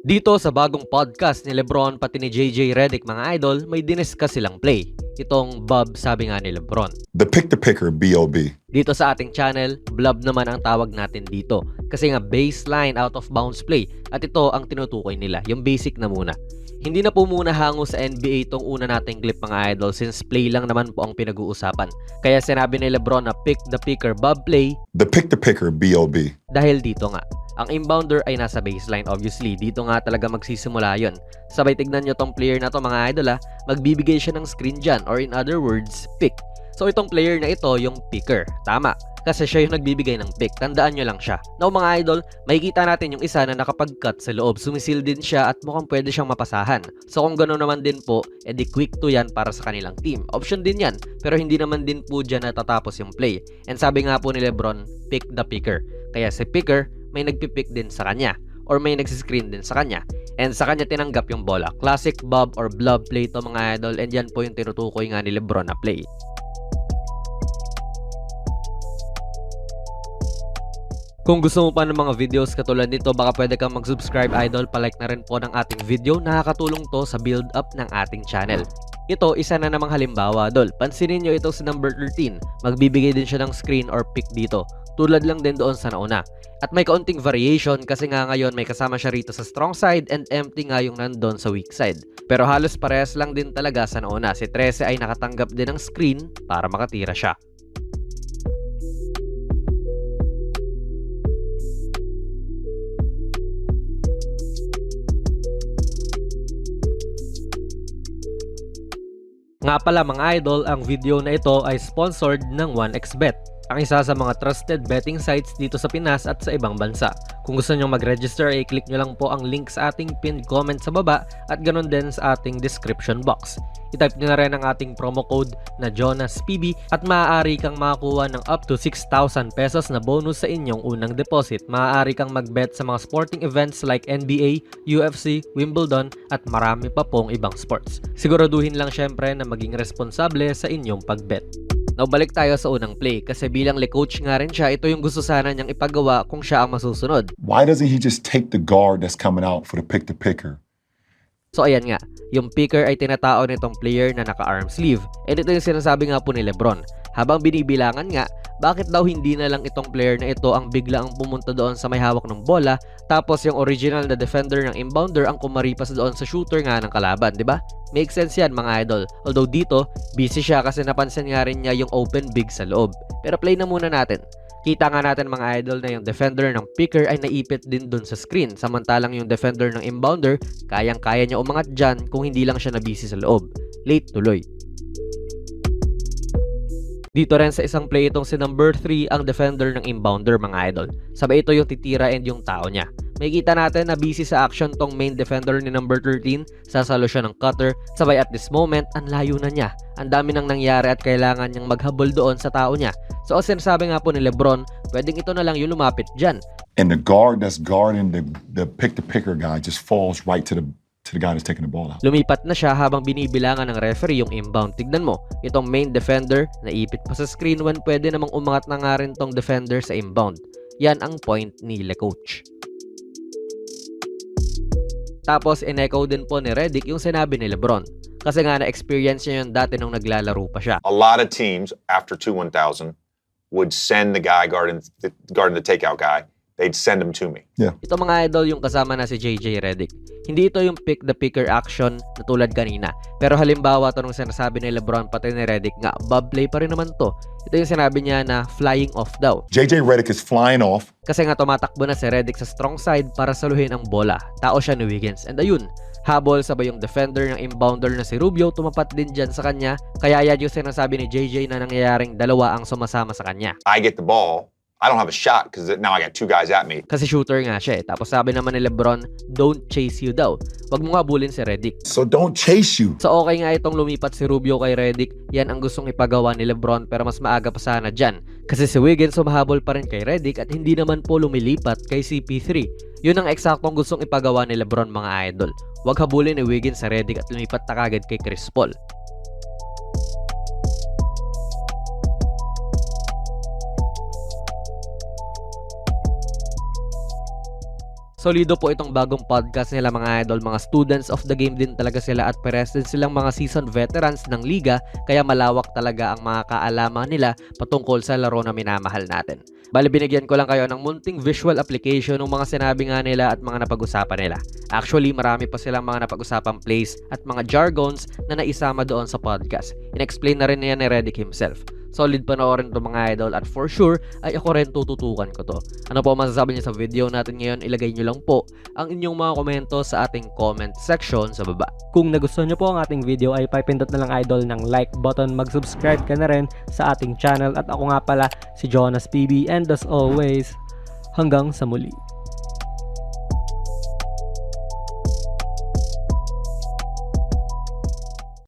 Dito sa bagong podcast ni Lebron pati ni JJ Redick mga idol, may diniscuss silang play. Itong Bob sabi nga ni Lebron. The pick the picker, B.O.B. Dito sa ating channel, blob naman ang tawag natin dito. Kasi nga baseline out of bounds play at ito ang tinutukoy nila, yung basic na muna. Hindi na po muna hango sa NBA itong una nating clip mga idol since play lang naman po ang pinag-uusapan. Kaya sinabi ni Lebron na pick the picker Bob play The pick the picker, B.O.B. dahil dito nga. Ang inbounder ay nasa baseline obviously. Dito nga talaga magsisimula yon. Sabay tignan nyo tong player na to mga idol ha. Magbibigay siya ng screen dyan or in other words, pick. So itong player na ito yung picker. Tama. Kasi siya yung nagbibigay ng pick. Tandaan nyo lang siya. Now mga idol, makikita natin yung isa na nakapag-cut sa loob. Sumisil din siya at mukhang pwede siyang mapasahan. So kung gano'n naman din po, edi quick to yan para sa kanilang team. Option din yan. Pero hindi naman din po dyan natatapos yung play. And sabi nga po ni Lebron, pick the picker. Kaya si picker, may nagpipick din sa kanya or may nagsiscreen din sa kanya. And sa kanya tinanggap yung bola. Classic bob or blob play to mga idol and yan po yung tinutukoy nga ni Lebron na play. Kung gusto mo pa ng mga videos katulad nito, baka pwede kang mag-subscribe idol, palike na rin po ng ating video. Nakakatulong to sa build up ng ating channel. Ito, isa na namang halimbawa, dol. Pansinin nyo ito sa number 13. Magbibigay din siya ng screen or pick dito. Tulad lang din doon sa nauna. At may kaunting variation kasi nga ngayon may kasama siya rito sa strong side and empty nga yung nandun sa weak side. Pero halos parehas lang din talaga sa nauna. Si 13 ay nakatanggap din ng screen para makatira siya. Nga pala mga idol, ang video na ito ay sponsored ng 1xBet, ang isa sa mga trusted betting sites dito sa Pinas at sa ibang bansa. Kung gusto nyo mag-register, i-click nyo lang po ang link sa ating pinned comment sa baba at ganun din sa ating description box. I-type nyo na rin ang ating promo code na JonasPB at maaari kang makakuha ng up to 6,000 pesos na bonus sa inyong unang deposit. Maaari kang mag-bet sa mga sporting events like NBA, UFC, Wimbledon at marami pa pong ibang sports. Siguraduhin lang syempre na maging responsable sa inyong pag-bet. Now balik tayo sa unang play kasi bilang le coach nga rin siya, ito yung gusto sana niyang ipagawa kung siya ang masusunod. Why doesn't he just take the guard that's coming out for the pick the picker? So ayan nga, yung picker ay tinatao nitong player na naka-arm sleeve. And ito yung sinasabi nga po ni Lebron. Habang binibilangan nga, bakit daw hindi na lang itong player na ito ang bigla ang pumunta doon sa may hawak ng bola tapos yung original na defender ng inbounder ang kumaripas doon sa shooter nga ng kalaban, di ba? Make sense yan mga idol. Although dito, busy siya kasi napansin nga rin niya yung open big sa loob. Pero play na muna natin. Kita nga natin mga idol na yung defender ng picker ay naipit din dun sa screen. Samantalang yung defender ng inbounder, kayang-kaya niya umangat dyan kung hindi lang siya nabisi sa loob. Late tuloy. Dito rin sa isang play itong si number 3 ang defender ng inbounder mga idol. Sabay ito yung titira and yung tao niya. May kita natin na busy sa action tong main defender ni number 13, sasalo siya ng cutter, sabay at this moment, ang layo na niya. Ang dami nang nangyari at kailangan niyang maghabol doon sa tao niya. So as sinasabi nga po ni Lebron, pwedeng ito na lang yung lumapit dyan. And the guard that's guarding the the pick the picker guy just falls right to the to the guy that's taking the ball out. Lumipat na siya habang binibilangan ng referee yung inbound. Tignan mo, itong main defender, naipit pa sa screen when pwede namang umangat na nga rin tong defender sa inbound. Yan ang point ni Le Coach. Tapos, in-echo din po ni Redick yung sinabi ni Lebron. Kasi nga na-experience niya yun dati nung naglalaro pa siya. a lot of teams after two 1000 would send the guy guarding the, guarding the takeout guy. They'd send him to me. Ito mga idol yung kasama na si JJ Redick. Hindi ito yung pick the picker action na tulad kanina. Pero halimbawa ito nung sinasabi ni Lebron pati ni Redick nga, bob play pa rin naman to. Ito yung sinabi niya na flying off daw. JJ Redick is flying off. Kasi nga tumatakbo na si Redick sa strong side para saluhin ang bola. Tao siya ni Wiggins. And ayun, habol sabay yung defender ng inbounder na si Rubio tumapat din dyan sa kanya. Kaya yan yung sinasabi ni JJ na nangyayaring dalawa ang sumasama sa kanya. I get the ball. I don't have a shot because now I got two guys at me. Kasi shooter nga siya eh. Tapos sabi naman ni Lebron, don't chase you daw. Wag mo nga bulin si Redick. So don't chase you. So okay nga itong lumipat si Rubio kay Redick, yan ang gustong ipagawa ni Lebron pero mas maaga pa sana dyan. Kasi si Wiggins sumahabol pa rin kay Redick at hindi naman po lumilipat kay CP3. Yun ang eksaktong gustong ipagawa ni Lebron mga idol. Huwag habulin ni Wiggins sa Redick at lumipat na kagad kay Chris Paul. Solido po itong bagong podcast nila mga idol, mga students of the game din talaga sila at pares din silang mga seasoned veterans ng liga kaya malawak talaga ang mga kaalaman nila patungkol sa laro na minamahal natin. Bali binigyan ko lang kayo ng munting visual application ng mga sinabi nga nila at mga napag-usapan nila. Actually, marami pa silang mga napag-usapang plays at mga jargons na naisama doon sa podcast. In-explain na rin niya ni Redick himself. Solid panoorin to mga idol at for sure ay ako rin tututukan ko to. Ano po masasabi niyo sa video natin ngayon? Ilagay niyo lang po ang inyong mga komento sa ating comment section sa baba. Kung nagustuhan nyo po ang ating video ay papindot na lang idol ng like button, mag-subscribe ka na rin sa ating channel at ako nga pala si Jonas PB and as always, hanggang sa muli.